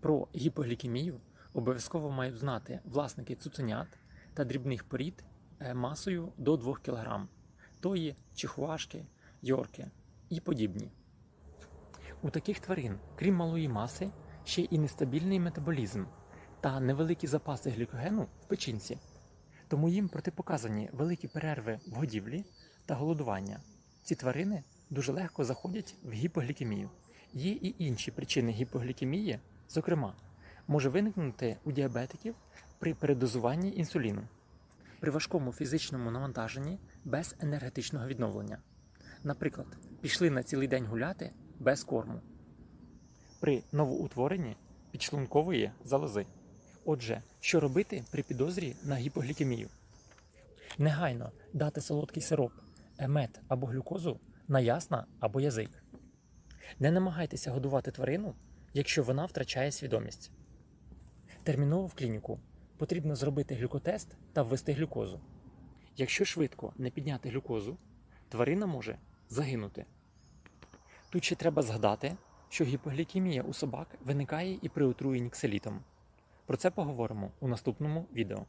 Про гіпоглікемію обов'язково мають знати власники цуценят та дрібних порід е, масою до 2 кг, тої, чихуашки, йорки і подібні. У таких тварин, крім малої маси, ще і нестабільний метаболізм та невеликі запаси глікогену в печінці. Тому їм протипоказані великі перерви в годівлі та голодування. Ці тварини дуже легко заходять в гіпоглікемію. Є і інші причини гіпоглікемії, зокрема, може виникнути у діабетиків при передозуванні інсуліну, при важкому фізичному навантаженні без енергетичного відновлення. Наприклад, пішли на цілий день гуляти без корму, при новоутворенні підшлункової залози. Отже, що робити при підозрі на гіпоглікемію? Негайно дати солодкий сироп, емет або глюкозу на ясна або язик. Не намагайтеся годувати тварину, якщо вона втрачає свідомість. Терміново в клініку потрібно зробити глюкотест та ввести глюкозу. Якщо швидко не підняти глюкозу, тварина може загинути. Тут ще треба згадати, що гіпоглікемія у собак виникає і при отруєнні кселітом. Про це поговоримо у наступному відео.